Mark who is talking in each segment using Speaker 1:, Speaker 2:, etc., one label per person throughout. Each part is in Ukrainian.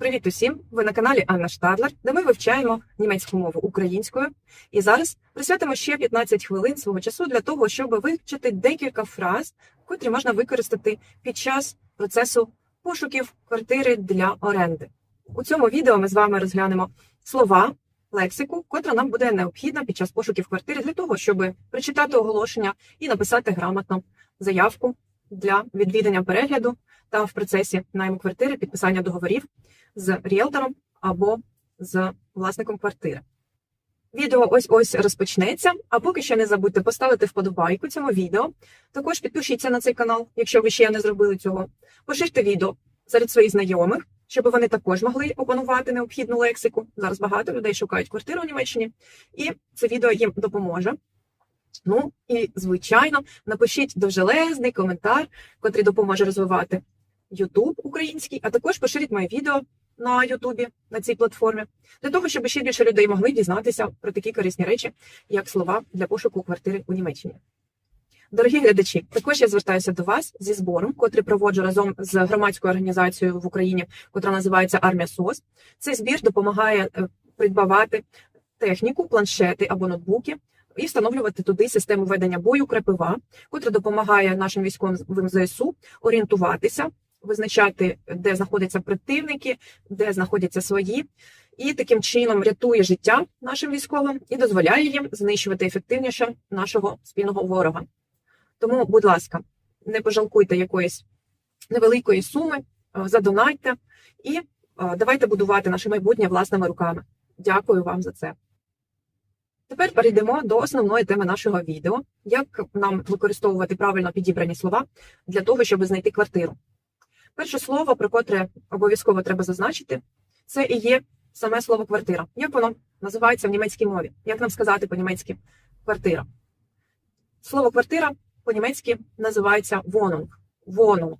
Speaker 1: Привіт усім! Ви на каналі Анна Штадлер, де ми вивчаємо німецьку мову українською. І зараз присвятимо ще 15 хвилин свого часу для того, щоб вивчити декілька фраз, котрі можна використати під час процесу пошуків квартири для оренди. У цьому відео ми з вами розглянемо слова, лексику, котра нам буде необхідна під час пошуків квартири для того, щоб прочитати оголошення і написати грамотно заявку для відвідання перегляду та в процесі найму квартири підписання договорів з ріелтором або з власником квартири. Відео ось ось розпочнеться, а поки що не забудьте поставити вподобайку цьому відео. Також підпишіться на цей канал, якщо ви ще не зробили цього. Поширте відео серед своїх знайомих, щоб вони також могли опанувати необхідну лексику. Зараз багато людей шукають квартиру у Німеччині, і це відео їм допоможе. Ну і, звичайно, напишіть довжелезний коментар, котрий допоможе розвивати YouTube український, а також поширіть моє відео на Ютубі на цій платформі, для того, щоб ще більше людей могли дізнатися про такі корисні речі, як слова для пошуку квартири у Німеччині. Дорогі глядачі, також я звертаюся до вас зі збором, котрий проводжу разом з громадською організацією в Україні, котра називається Армія СОС. Цей збір допомагає е, придбавати техніку, планшети або ноутбуки і встановлювати туди систему ведення бою крепива, котра допомагає нашим військовим ЗСУ орієнтуватися визначати, де знаходяться противники, де знаходяться свої, і таким чином рятує життя нашим військовим і дозволяє їм знищувати ефективніше нашого спільного ворога. Тому, будь ласка, не пожалкуйте якоїсь невеликої суми, е, задонайте і е, давайте будувати наше майбутнє власними руками. Дякую вам за це. Тепер перейдемо до основної теми нашого відео: як нам використовувати правильно підібрані слова для того, щоб знайти квартиру. Перше слово, про котре обов'язково треба зазначити, це і є саме слово квартира. Як воно називається в німецькій мові? Як нам сказати по-німецьки квартира? Слово квартира по-німецьки називається Wohnung. Wohnung.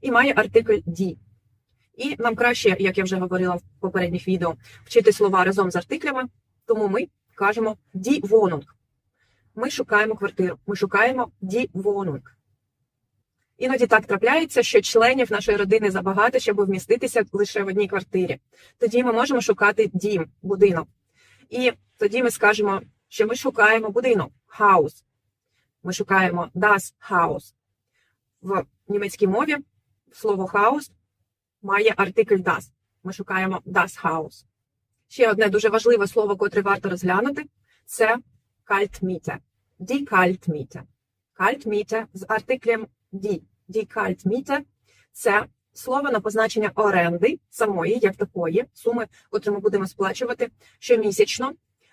Speaker 1: І має артикль «die». І нам краще, як я вже говорила в попередніх відео, вчити слова разом з артиклями, тому ми кажемо «die Wohnung». Ми шукаємо квартиру, ми шукаємо «die Wohnung». Іноді так трапляється, що членів нашої родини забагато, щоб вміститися лише в одній квартирі. Тоді ми можемо шукати дім, будинок. І тоді ми скажемо, що ми шукаємо будинок хаус. Ми шукаємо das Haus. В німецькій мові слово хаус має артикль das. Ми шукаємо das Haus. Ще одне дуже важливе слово, котре варто розглянути, це Kaltmiete. Die Kaltmiete. Kaltmiete з артиклем die. Die Kaltmiete – це слово на позначення оренди самої, як такої, суми, котру ми будемо сплачувати щомісячно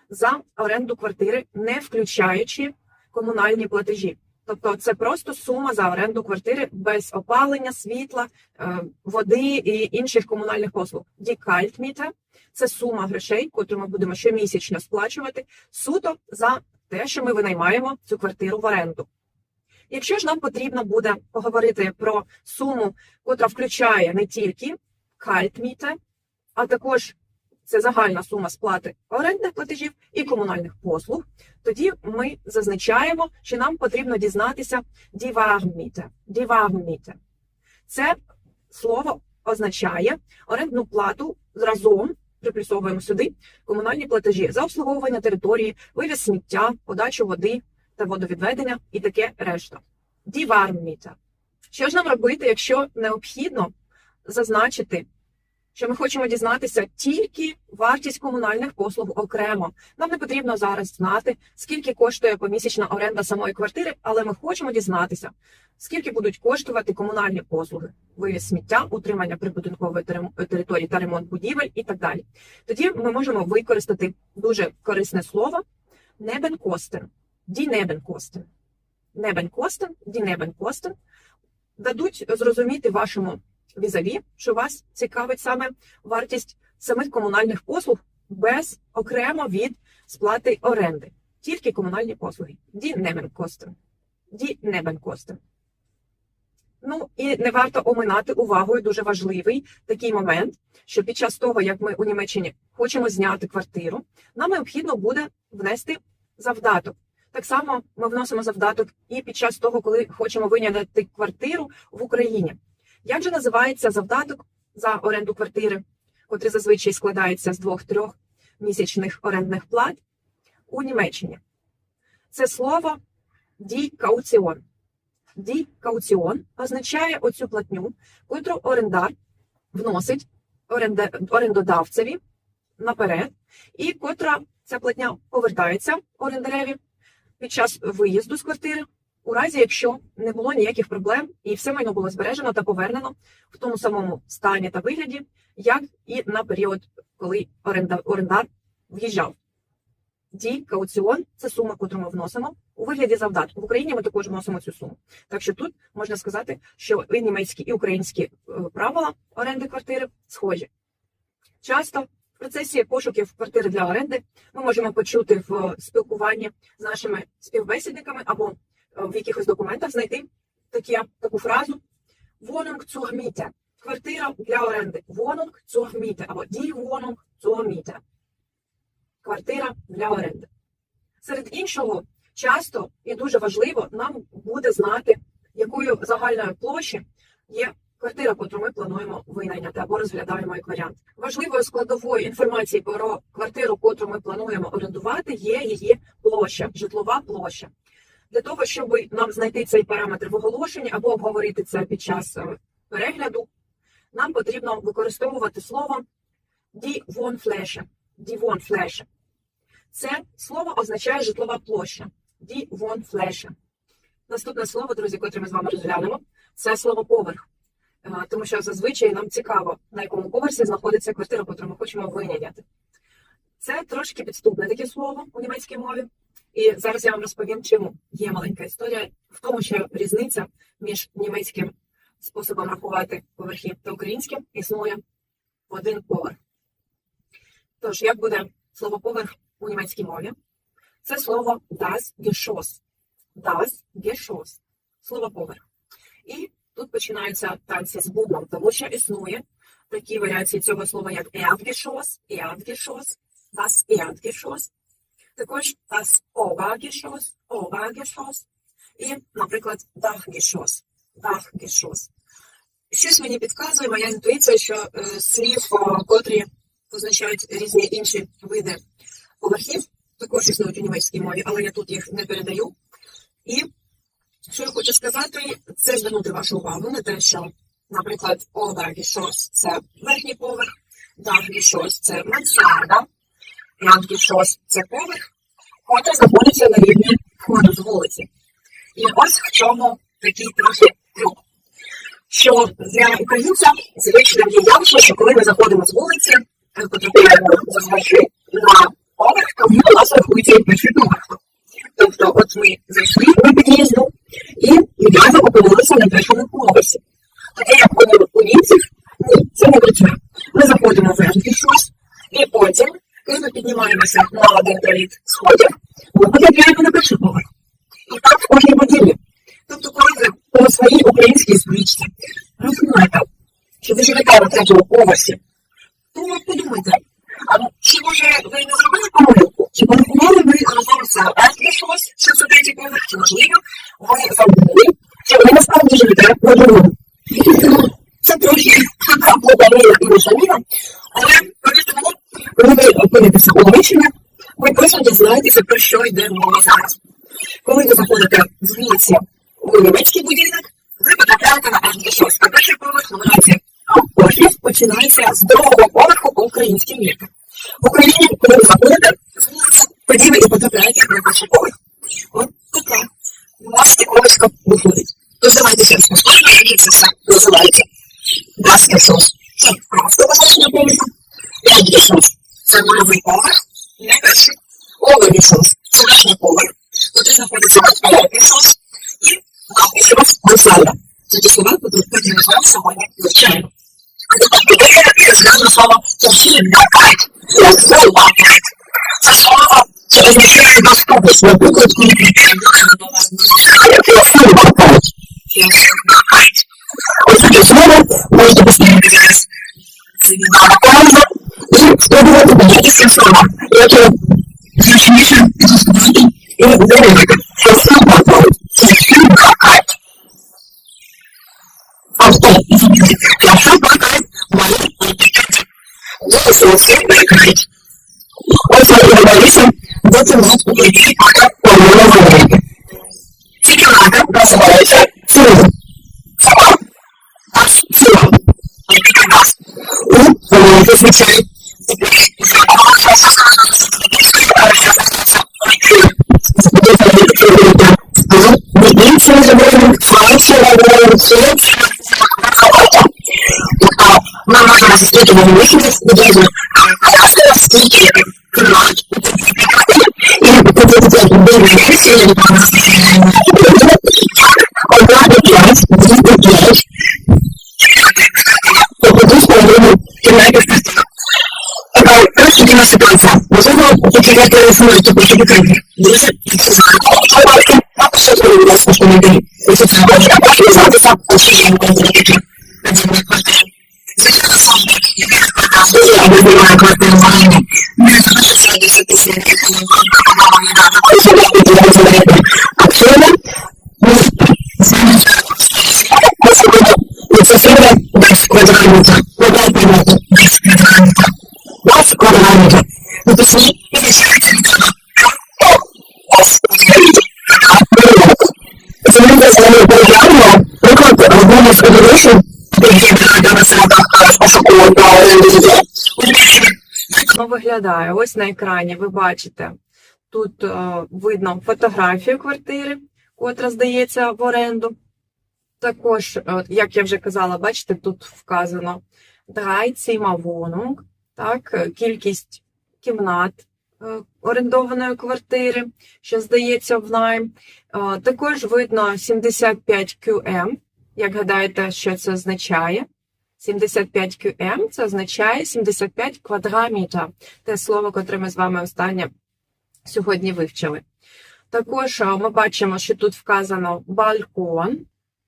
Speaker 1: за оренду квартири, не включаючи комунальні платежі. Тобто це просто сума за оренду квартири без опалення, світла, е, води і інших комунальних послуг. Kaltmiete – це сума грошей, котру ми будемо щомісячно сплачувати суто за те, що ми винаймаємо цю квартиру в оренду. Якщо ж нам потрібно буде поговорити про суму, котра включає не тільки кальтміте, а також це загальна сума сплати орендних платежів і комунальних послуг, тоді ми зазначаємо, що нам потрібно дізнатися дівагміте. Дівагміте. Це слово означає орендну плату разом. Приплюсовуємо сюди комунальні платежі за обслуговування території, вивіз сміття, подачу води, та водовідведення і таке решта. Діварміта. Що ж нам робити, якщо необхідно зазначити, що ми хочемо дізнатися тільки вартість комунальних послуг окремо. Нам не потрібно зараз знати, скільки коштує помісячна оренда самої квартири, але ми хочемо дізнатися, скільки будуть коштувати комунальні послуги, вивіз сміття, утримання прибудинкової території та ремонт будівель і так далі. Тоді ми можемо використати дуже корисне слово небенкостен. Nebenkosten, die Nebenkosten дадуть зрозуміти вашому візаві, що вас цікавить саме вартість самих комунальних послуг без окремо від сплати оренди. Тільки комунальні послуги. Die Nebenkosten. Die Nebenkosten. Ну і не варто оминати увагою дуже важливий такий момент, що під час того, як ми у Німеччині хочемо зняти квартиру, нам необхідно буде внести завдаток. Так само ми вносимо завдаток і під час того, коли хочемо виняти квартиру в Україні. Як же називається завдаток за оренду квартири? котрий зазвичай складається з двох-трьох місячних орендних плат у Німеччині. Це слово дікауціон. Дікауціон означає оцю платню, котру орендар вносить орендодавцеві наперед, і котра ця платня повертається орендареві під час виїзду з квартири, у разі якщо не було ніяких проблем, і все майно було збережено та повернено в тому самому стані та вигляді, як і на період, коли орендар в'їжджав. Ді кауціон це сума, яку ми вносимо у вигляді завдатку. В Україні ми також вносимо цю суму. Так що тут можна сказати, що і німецькі і українські е, правила оренди квартири схожі. Часто в процесі пошуків квартири для оренди ми можемо почути в спілкуванні з нашими співбесідниками або в якихось документах знайти такі, таку фразу «Wohnung zur Miete» – квартира для оренди. «Wohnung zur Miete» або «Die Wohnung zur Miete» – квартира для оренди. Серед іншого, часто і дуже важливо нам буде знати, якою загальною площі є квартира, яку ми плануємо винайняти або розглядаємо як варіант. Важливою складовою інформації про квартиру, котру ми плануємо орендувати, є її площа, житлова площа. Для того, щоб нам знайти цей параметр в оголошенні або обговорити це під час е, перегляду, нам потрібно використовувати слово Wohnfläche. Die Це слово означає житлова площа. Die Наступне слово, друзі, котре ми з вами розглянемо, це слово поверх тому що зазвичай нам цікаво, на якому поверсі знаходиться квартира, яку ми хочемо винайняти. Це трошки підступне таке слово у німецькій мові. І зараз я вам розповім, чому є маленька історія в тому, що різниця між німецьким способом рахувати поверхи та українським існує один поверх. Тож, як буде слово поверх у німецькій мові? Це слово das Geschoss. Das Geschoss. Слово поверх. І Тут починаються танці з бубном, тому що існує такі варіації цього слова, як Erdgeschoss, Erdgeschoss, das Erdgeschoss, також das Obergeschoss, Obergeschoss і, наприклад, Dachgeschoss, Dachgeschoss. Щось мені підказує, моя інтуїція, що е, слів, котрі позначають різні інші види поверхів, також існують у німецькій мові, але я тут їх не передаю. І що я хочу сказати, це звернути вашу увагу на те, що, наприклад, Олдагішос це верхній поверх, Дагішос це мансарда, Янгішос це поверх, котрий знаходиться на рівні входу з вулиці. І ось в чому такий трохи трюк. Що для українця звичним є явище, що коли ми заходимо з вулиці, потрапляємо зазвичай на поверх, то у нас рахується як перший поверх. Тобто, от ми зайшли на під'їзду і відразу опинилися на першому поверсі. Тоді як у німців, ні, це не працює. Ми заходимо в верхній щось, і потім, ми піднімаємося на один ряд сходів, ми потрапляємо на перший поверх. І так в кожній будівлі. Тобто, коли ви по своїй українській звичці розумієте, що ви живете на третьому поверсі, то подумайте, а чи може ви не зробили помилку? Чи порахували ви разом з Еслі щось, що це третій поверх, чи можливо, ви забули, що ви насправді живете по другому. Опинитеся ви точно дізнаєтеся, про що йде мова зараз. Коли ви заходите з вулиці у німецький будинок, ви потрапляєте на Еслі щось, а перший поверх нумерація Пошлів починається з другого поверху по українським міркам. В Україні, коли ви заходите, тоді ви і потрапляєте на перший поверх. От така мастиковочка виходить. Тож давайте ще раз повторюємо, як це все називається. Баскетсос. Це просто позначення поверху. Ядгісос. Це нульовий поверх. Оверісос. Це верхній поверх. Тут знаходиться Ядгісос і Ядгісос мансарда. Це ті слова, які ми з вами сьогодні вивчаємо. Я згадую слово «Verfügbarkeit», «Verfügbarkeit». Це слово, це означає доступність. Наприклад, коли «Verfügbarkeit». «Verfügbarkeit». Ось таке слово можете поставити зараз на паузу і спробувати поділитися словом, яке зручніше заступити і виявити «Verfügbarkeit». «Verfügbarkeit». Авто, Verfügbarkeit.
Speaker 2: соцсеть на екрані. Ось ми домовилися до кімнатку прийти по времени. Ці кімната називається цілим. Цілим. А цілим. Який нас у великий звичай. Дивіться, живемо, бачимо, вчиться. Ми можемо зустріти в вихідних відразу. А я зараз скільки кімнат. І дивитися, сьогодні Одна до п'ять, дві до п'ять. Тобто з половиною кімнати стаття. Така просто дивна ситуація. Можливо, потеряти знаєте про себе книги. Дуже знаєте. Я не
Speaker 1: Воно виглядає ось на екрані. Ви бачите, тут е, видно фотографію квартири, котра здається в оренду. Також, е, як я вже казала, бачите, тут вказано вонунг, так, е, кількість кімнат орендованої квартири, що здається в найм. Також видно 75 QM. Як гадаєте, що це означає? 75 QM це означає 75 квадрамітра. Те слово, котре ми з вами останнє сьогодні вивчили. Також ми бачимо, що тут вказано балкон.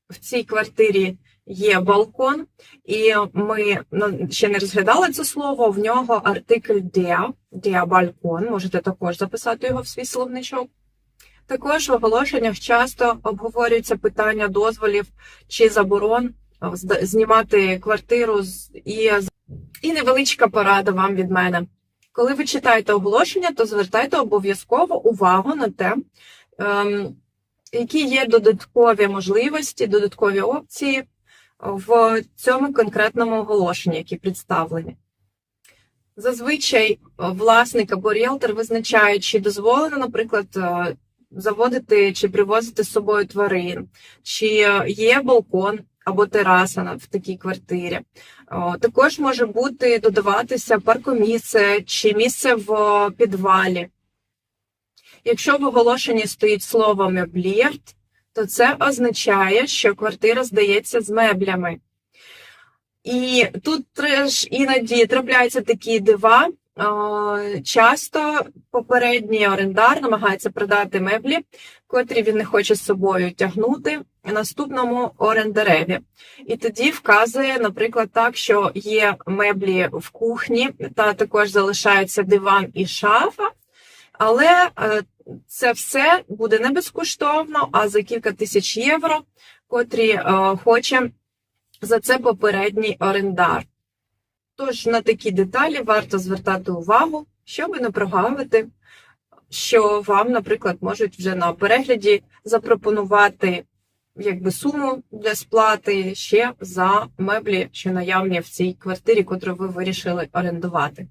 Speaker 1: В цій квартирі є балкон, і ми ну, ще не розглядали це слово. В нього артикль der, der балкон. Можете також записати його в свій словничок. Також в оголошеннях часто обговорюються питання дозволів чи заборон знімати квартиру і, і невеличка порада вам від мене. Коли ви читаєте оголошення, то звертайте обов'язково увагу на те, ем, які є додаткові можливості, додаткові опції в цьому конкретному оголошенні, які представлені. Зазвичай е, власник або ріелтор визначає, чи дозволено, наприклад, е, заводити чи привозити з собою тварин, чи є балкон або тераса в такій квартирі. Також може бути додаватися паркомісце чи місце в підвалі. Якщо в оголошенні стоїть слово меблєрт, то це означає, що квартира здається з меблями. І тут теж іноді трапляються такі дива. Часто попередній орендар намагається продати меблі, котрі він не хоче з собою тягнути наступному орендареві. І тоді вказує, наприклад, так, що є меблі в кухні, та також залишається диван і шафа, але е, це все буде не безкоштовно, а за кілька тисяч євро, котрі е, хоче за це попередній орендар. Тож на такі деталі варто звертати увагу, щоб не прогавити, що вам, наприклад, можуть вже на перегляді запропонувати якби суму для сплати ще за меблі, що наявні в цій квартирі, котру ви вирішили орендувати.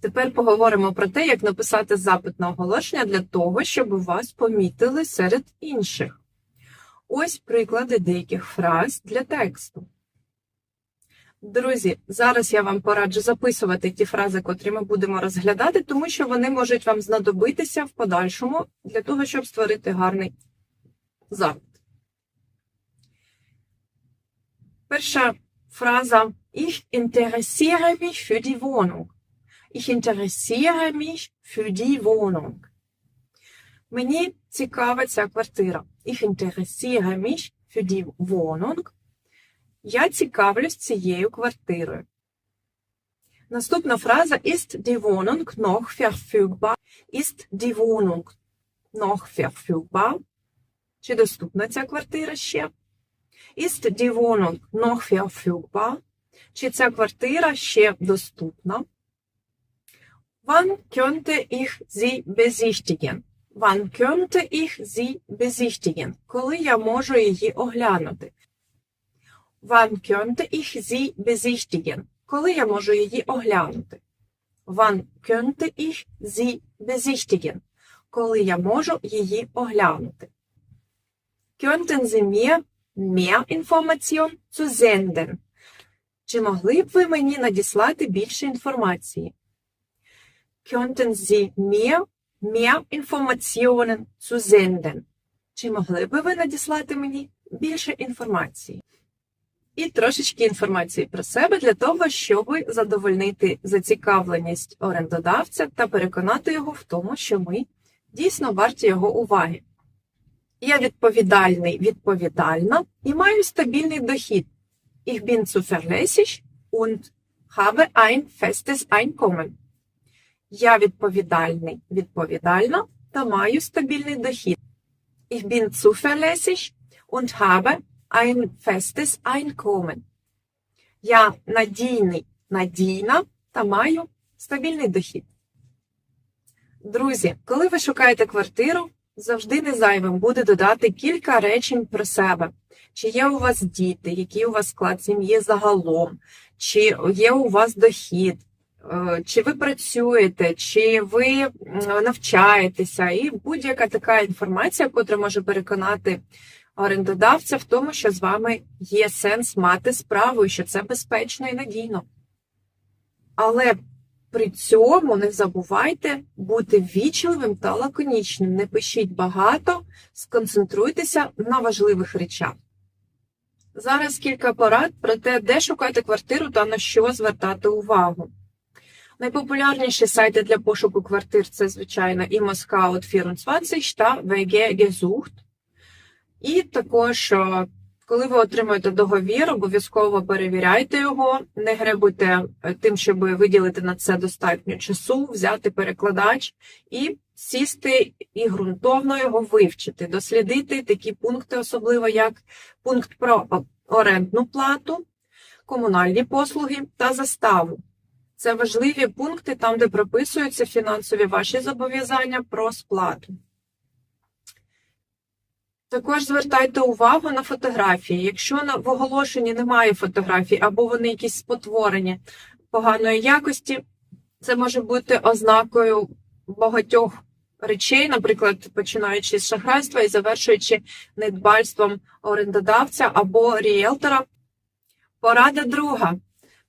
Speaker 1: Тепер поговоримо про те, як написати запит на оголошення для того, щоб вас помітили серед інших. Ось приклади деяких фраз для тексту. Друзі, зараз я вам пораджу записувати ті фрази, котрі ми будемо розглядати, тому що вони можуть вам знадобитися в подальшому для того, щоб створити гарний запит. Перша фраза Ich interessiere mich für die Wohnung. Ich interessiere mich für die Wohnung. Мені цікава ця квартира. Ich interessiere mich für die Wohnung. Я цікавлюсь цією квартирою. Наступна фраза Ist die Wohnung noch verfügbar? Ist die Wohnung noch verfügbar? Чи доступна ця квартира ще? Ist die Wohnung noch verfügbar? Чи ця квартира ще доступна? Wann könnte ich sie besichtigen? Wann könnte ich sie besichtigen? Коли я можу її оглянути? Wann könnte ich sie besichtigen? Коли я можу її оглянути? Wann könnte ich sie besichtigen? Коли я можу її оглянути? Könnten Sie mir mehr Information zu senden? Чи могли б ви мені надіслати більше інформації? Könnten Sie mir mehr Informationen zu senden? Чи могли б ви надіслати мені більше інформації? І трошечки інформації про себе для того, щоб задовольнити зацікавленість орендодавця та переконати його в тому, що ми дійсно варті його уваги. Я відповідальний, відповідальна і маю стабільний дохід. Ich bin zuverlässig und habe ein festes Einkommen. Я відповідальний, відповідальна та маю стабільний дохід. Ich bin zuverlässig und habe ein festes Einkommen. Я надійний, надійна та маю стабільний дохід. Друзі, коли ви шукаєте квартиру, завжди не зайвим буде додати кілька речень про себе. Чи є у вас діти, який у вас склад сім'ї загалом, чи є у вас дохід, е, чи ви працюєте, чи ви навчаєтеся, і будь-яка така інформація, котра може переконати орендодавця в тому, що з вами є сенс мати справу, і що це безпечно і надійно. Але при цьому не забувайте бути ввічливим та лаконічним. Не пишіть багато, сконцентруйтеся на важливих речах. Зараз кілька порад про те, де шукати квартиру та на що звертати увагу. Найпопулярніші сайти для пошуку квартир це, звичайно, і Moskaut24 та WG Gesucht. І також, е, коли ви отримуєте договір, обов'язково перевіряйте його, не гребуйте е, тим, щоб виділити на це достатньо часу, взяти перекладач і сісти і ґрунтовно його вивчити, дослідити такі пункти, особливо як пункт про орендну плату, комунальні послуги та заставу. Це важливі пункти там, де прописуються фінансові ваші зобов'язання про сплату. Також звертайте увагу на фотографії. Якщо в оголошенні немає фотографій або вони якісь спотворені поганої якості, це може бути ознакою багатьох речей, наприклад, починаючи з шахрайства і завершуючи недбальством орендодавця або ріелтора. Порада друга.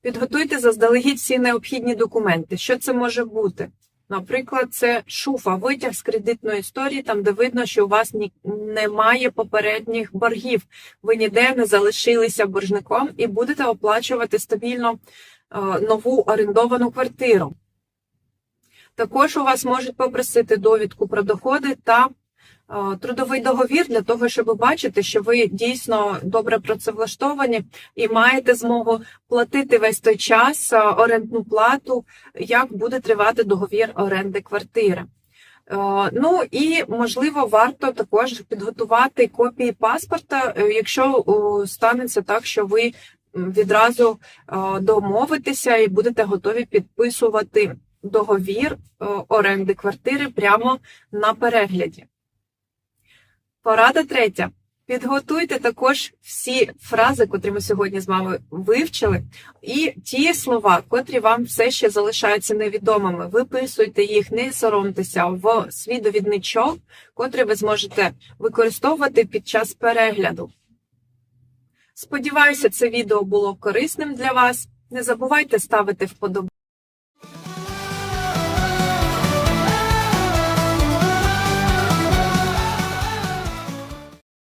Speaker 1: Підготуйте заздалегідь всі необхідні документи. Що це може бути? Наприклад, це шуфа, витяг з кредитної історії, там де видно, що у вас ні, немає попередніх боргів. Ви ніде не залишилися боржником і будете оплачувати стабільно е, нову орендовану квартиру. Також у вас можуть попросити довідку про доходи та трудовий договір для того, щоб бачити, що ви дійсно добре працевлаштовані і маєте змогу платити весь той час е, орендну плату, як буде тривати договір оренди квартири. Е, Ну і можливо варто також підготувати копії паспорта, е, якщо станеться так, що ви відразу е, домовитеся і будете готові підписувати договір е, оренди квартири прямо на перегляді. Порада третя. Підготуйте також всі фрази, котрі ми сьогодні з вами вивчили, і ті слова, котрі вам все ще залишаються невідомими. Виписуйте їх, не соромтеся в свій довідничок, котрий ви зможете використовувати під час перегляду. Сподіваюся, це відео було корисним для вас. Не забувайте ставити вподобайки.